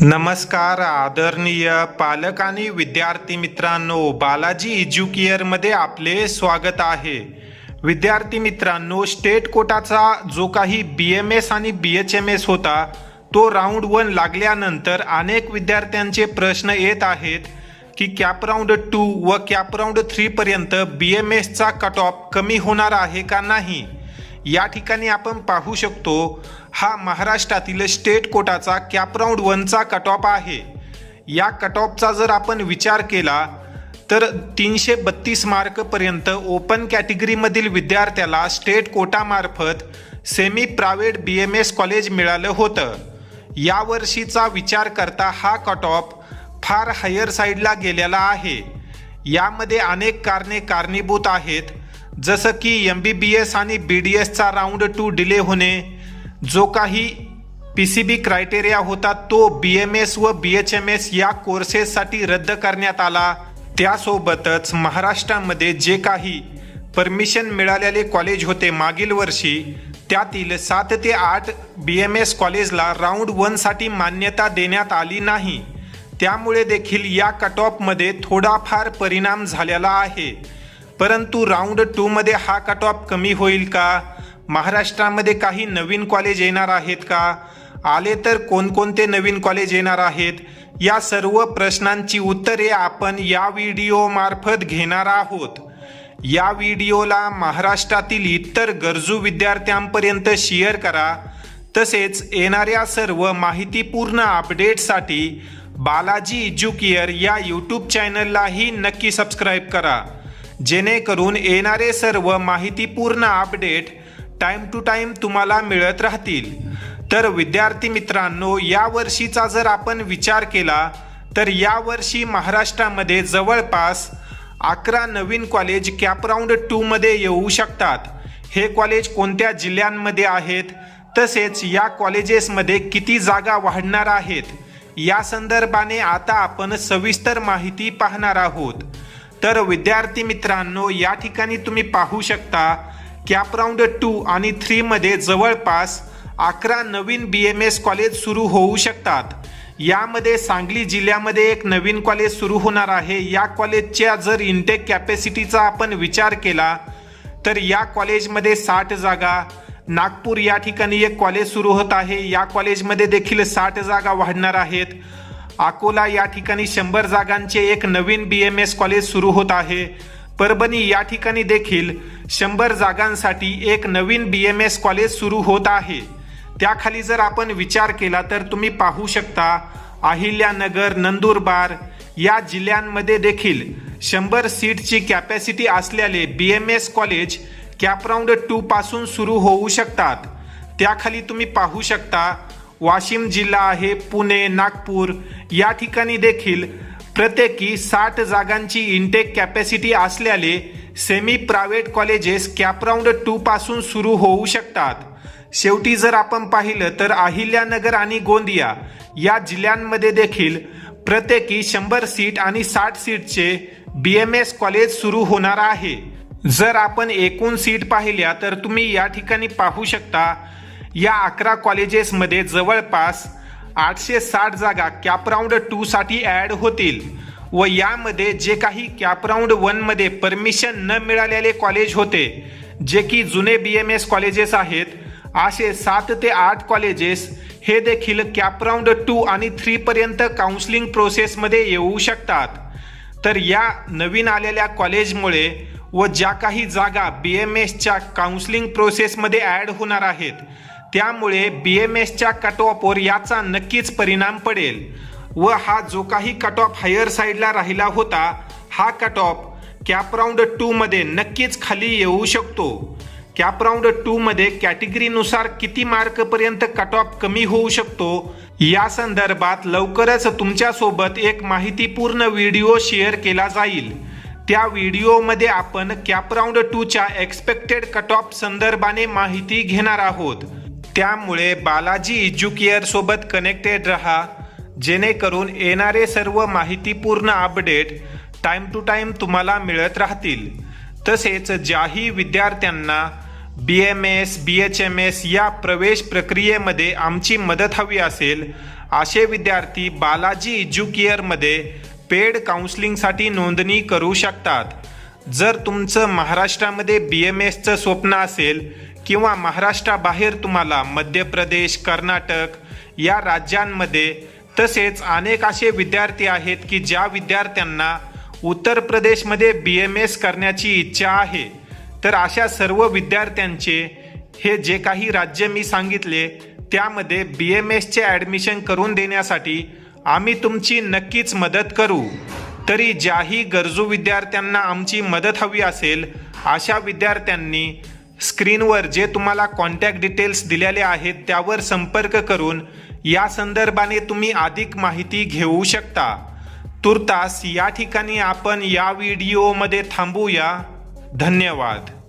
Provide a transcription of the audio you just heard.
नमस्कार आदरणीय पालक आणि विद्यार्थी मित्रांनो बालाजी एज्युकेअरमध्ये आपले स्वागत आहे. विद्यार्थी मित्रांनो स्टेट कोटाचा जो काही बी एम एस आणि बी एच एम एस होता तो राऊंड वन लागल्यानंतर अनेक विद्यार्थ्यांचे प्रश्न येत आहेत की कॅप राऊंड टू व कॅप राऊंड थ्रीपर्यंत बी एम एसचा कट ऑफ कमी होणार आहे का नाही? या ठिकाणी आपण पाहू शकतो हा महाराष्ट्रातील स्टेट कोटाचा कॅपराऊंड वनचा कट ऑफ आहे. या कट ऑफचा जर आपण विचार केला तर तीनशे बत्तीस मार्कपर्यंत ओपन कॅटेगरीमधील विद्यार्थ्याला state कोटामार्फत semi private B M S college मिळालं होतं. यावर्षीचा विचार करता हा कट ऑफ फार हायर साईडला गेलेला आहे. यामध्ये अनेक कारणे कारणीभूत आहेत जसं की एम बी बी एस आणि बी डी एसचा राऊंड टू डिले होणे जो काही पी सी बी क्रायटेरिया होता तो बी एम एस व बी एच एम एस या कोर्सेससाठी रद्द करण्यात आला. त्यासोबतच महाराष्ट्रामध्ये जे काही परमिशन मिळालेले कॉलेज होते मागील वर्षी त्यातील सात ते आठ बी एम एस कॉलेजला राऊंड वनसाठी मान्यता देण्यात आली नाही. त्यामुळे देखील या कट ऑफमध्ये थोडाफार परिणाम झालेला आहे. परंतु राऊंड टूमध्ये हा कट ऑफ कमी होईल का? महाराष्ट्रामध्ये काही नवीन कॉलेज येणार आहेत का? आले तर कोणकोणते नवीन कॉलेज येणार आहेत? या सर्व प्रश्नांची उत्तरे आपण या व्हिडिओमार्फत घेणार आहोत. या व्हिडिओला महाराष्ट्रातील इतर गरजू विद्यार्थ्यांपर्यंत शेअर करा. तसेच येणाऱ्या सर्व माहितीपूर्ण अपडेटसाठी बालाजी एज्युकेअर या यूट्यूब चॅनललाही नक्की सबस्क्राईब करा. जेणेकरून येणारे सर्व माहितीपूर्ण अपडेट टाईम टू टाईम तुम्हाला मिळत राहतील. तर विद्यार्थी मित्रांनो या वर्षीचा जर आपण विचार केला तर यावर्षी महाराष्ट्रामध्ये जवळपास अकरा नवीन कॉलेज कॅपराऊंड टूमध्ये येऊ शकतात. हे कॉलेज कोणत्या जिल्ह्यांमध्ये आहेत? तसेच या कॉलेजेसमध्ये किती जागा वाढणार आहेत? या संदर्भाने आता आपण सविस्तर माहिती पाहणार आहोत. तर विद्यार्थी मित्रांनो या ठिकाणी तुम्ही पाहू शकता कॅप राऊंड टू आणि थ्रीमध्ये जवळपास अकरा नवीन बी एम एस कॉलेज सुरू होऊ शकतात. यामध्ये सांगली जिल्ह्यामध्ये एक नवीन कॉलेज सुरू होणार आहे. या कॉलेजच्या जर इंटेक कॅपॅसिटीचा आपण विचार केला तर या कॉलेजमध्ये साठ जागा नागपूर या ठिकाणी एक कॉलेज सुरू होत आहे. या कॉलेजमध्ये देखील साठ जागा वाढणार आहेत. अकोला या ठिकाणी शंभर जागांचे एक नवीन बी एम एस कॉलेज सुरू होत आहे. परभणी या ठिकाणी देखील शंभर जागांसाठी एक नवीन बी एम एस कॉलेज सुरू होत आहे. त्याखाली जर आपण विचार केला तर तुम्ही पाहू शकता अहिल्यानगर नंदुरबार या जिल्ह्यांमध्ये देखील शंभर सीटची कॅपॅसिटी असलेले B M S college CAP round two पासून सुरू होऊ शकतात. त्याखाली तुम्ही पाहू शकता वाशिम जिल्हा आहे पुणे नागपूर या ठिकाणी देखील प्रत्येकी साठ जागांची इंटेक कॅपॅसिटी असलेले semi private colleges CAP round two पासून सुरू होऊ शकतात. शेवटी जर आपण पाहिलं तर अहिल्यानगर आणि गोंदिया या जिल्ह्यांमध्ये देखील प्रत्येकी शंभर सीट आणि साठ सीटचे बी एम एस कॉलेज सुरू होणार आहे. जर आपण एकूण सीट पाहिल्या तर तुम्ही या ठिकाणी पाहू शकता या अकरा कॉलेजेसमध्ये जवळपास आठशे साठ जागा कॅप राऊंड टू साठी ॲड होतील. व यामध्ये जे काही कॅप राऊंड वनमध्ये परमिशन न मिळालेले कॉलेज होते जे की जुने बी एम एस कॉलेजेस आहेत असे सात ते आठ कॉलेजेस हे देखील कॅप राऊंड टू आणि थ्रीपर्यंत काउन्सिलिंग प्रोसेसमध्ये येऊ शकतात. तर या नवीन आलेल्या कॉलेजमुळे व ज्या काही जागा बी एम एसच्या काउन्सिलिंग प्रोसेसमध्ये ॲड होणार आहेत त्यामुळे बी एम एसच्या कट ऑफवर याचा नक्कीच परिणाम पडेल. व हा जो काही कट ऑफ हायर साईडला राहिला होता हा कट ऑफ कॅपराऊंड टूमध्ये नक्कीच खाली येऊ शकतो. कॅपराऊंड टूमध्ये कॅटेगरीनुसार किती मार्कपर्यंत कट ऑफ कमी होऊ शकतो या संदर्भात लवकरच तुमच्यासोबत एक माहितीपूर्ण व्हिडिओ शेअर केला जाईल. त्या व्हिडिओमध्ये आपण कॅपराऊंड टूच्या एक्सपेक्टेड कट ऑफ संदर्भाने माहिती घेणार आहोत. त्यामुळे बालाजी एज्युकेअरसोबत कनेक्टेड रहा जेणेकरून येणारे सर्व माहितीपूर्ण अपडेट टाईम टू टाईम तुम्हाला मिळत राहतील. तसेच ज्याही विद्यार्थ्यांना B M S B H M S या प्रवेश प्रक्रियेमध्ये आमची मदत हवी असेल असे विद्यार्थी बालाजी एज्युकेअरमध्ये पेड काउन्सिलिंगसाठी नोंदणी करू शकतात. जर तुमचं महाराष्ट्रामध्ये बी एम एसचं स्वप्न असेल किंवा महाराष्ट्राबाहेर तुम्हाला मध्य प्रदेश कर्नाटक या राज्यांमध्ये तसेच अनेक असे विद्यार्थी आहेत की ज्या विद्यार्थ्यांना उत्तर प्रदेशमध्ये बी एम एस करण्याची इच्छा आहे. तर अशा सर्व विद्यार्थ्यांचे हे जे काही राज्य मी सांगितले त्यामध्ये बी एम एसचे ॲडमिशन करून देण्यासाठी आम्ही तुमची नक्कीच मदत करू. तरी ज्याही गरजू विद्यार्थ्यांना आमची मदत हवी असेल अशा विद्यार्थ्यांनी स्क्रीनवर जे तुम्हाला कॉन्टॅक्ट डिटेल्स दिलेले आहेत त्यावर संपर्क करून या संदर्भाने तुम्ही अधिक माहिती घेऊ शकता. तुर्तास या ठिकाणी आपण या व्हिडिओमध्ये थांबूया. धन्यवाद.